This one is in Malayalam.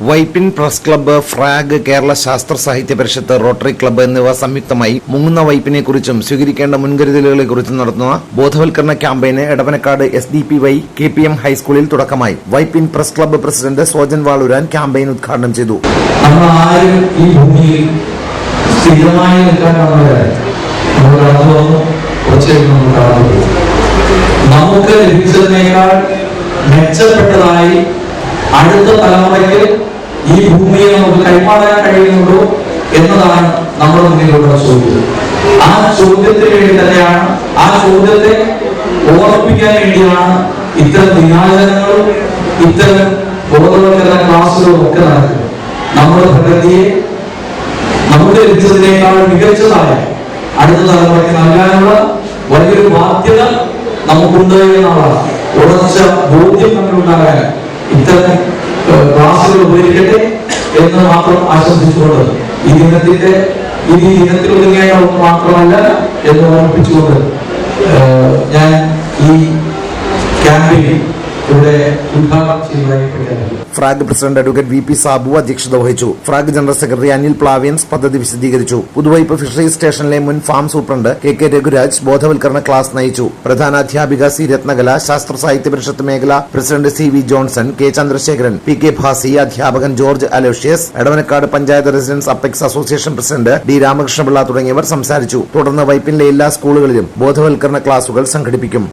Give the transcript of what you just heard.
Vypin press club FRAG Kerala Shastra Sahitya Parishad rotary club എന്നിവ സംയുക്തമായി മുങ്ങുന്ന വൈപ്പിനെ കുറിച്ചും സ്വീകരിക്കേണ്ട മുൻകരുതലുകളെ കുറിച്ചും നടത്തുന്ന ബോധവൽക്കരണ ക്യാമ്പയിന് Edavanakkad S D P Y K P M ഹൈസ്കൂളിൽ തുടക്കമായി. Vypin press club president Sojan Valooran campaign ഉദ്ഘാടനം ചെയ്തു. നമുക്ക് ലഭിച്ചതിനേക്കാൾ മെച്ചപ്പെട്ടതായി അടുത്ത തലമുറയ്ക്ക് ഈ ഭൂമിയെ നമുക്ക് കൈമാറാൻ കഴിയുന്നുണ്ടോ എന്നതാണ് നമ്മുടെ മുന്നിലുള്ള ചോദ്യം. ആ ചോദ്യത്തിന് വേണ്ടി തന്നെയാണ് ആ ചോദ്യത്തെ ഓർപ്പിക്കാൻ വേണ്ടിയാണ് ഇത്തരം ദിനാചരണങ്ങളും ഇത്തരം ബോധവൽക്കരണ ക്ലാസ്സുകളും ഒക്കെ നടക്കുന്നത്. നമ്മുടെ പ്രകൃതിയെ നമ്മുടെ ലഭിച്ചതിനേക്കാൾ മികച്ചതായ അടുത്ത തലമുറയ്ക്ക് നൽകാനുള്ള വലിയൊരു ബാധ്യത നമുക്കുണ്ട് എന്നുള്ള ഉറച്ച ബോധ്യം നമ്മളുണ്ടാകാൻ ഇത്തരം ക്ലാസ്സുകൾ ഉപകരിക്കട്ടെ എന്ന് മാത്രം ആശംസിച്ചുകൊണ്ട് ഈ ദിനത്തിന്റെ ഈ ദിനത്തിൽ ഒന്ന് മാത്രമല്ല എന്ന് ഓർമ്മിപ്പിച്ചുകൊണ്ട് ഞാൻ ഈ ക്യാമ്പയിൻ ഇവിടെ FRAG president advocate V P Sabu അധ്യക്ഷത വഹിച്ചു. FRAG general secretary Anil Plavians പദ്ധതി വിശദീകരിച്ചു. പുതുവൈപ്പ് ഫിഷറീസ് സ്റ്റേഷനിലെ മുൻ farm superintendent K K Raghuraj ബോധവൽക്കരണ ക്ലാസ് നയിച്ചു. പ്രധാനാധ്യാപിക സി രത്നകല ശാസ്ത്ര സാഹിത്യ പരിഷത്ത് മേഖല president C V Johnson K Chandrasekharan P K Bhasi അധ്യാപകൻ George Aloysius Edavanakkad panchayat residents apex association president D Ramakrishnapillai തുടങ്ങിയവർ സംസാരിച്ചു. തുടർന്ന് വൈപ്പിനിലെ എല്ലാ സ്കൂളുകളിലും ബോധവൽക്കരണ ക്ലാസുകൾ സംഘടിപ്പിക്കും.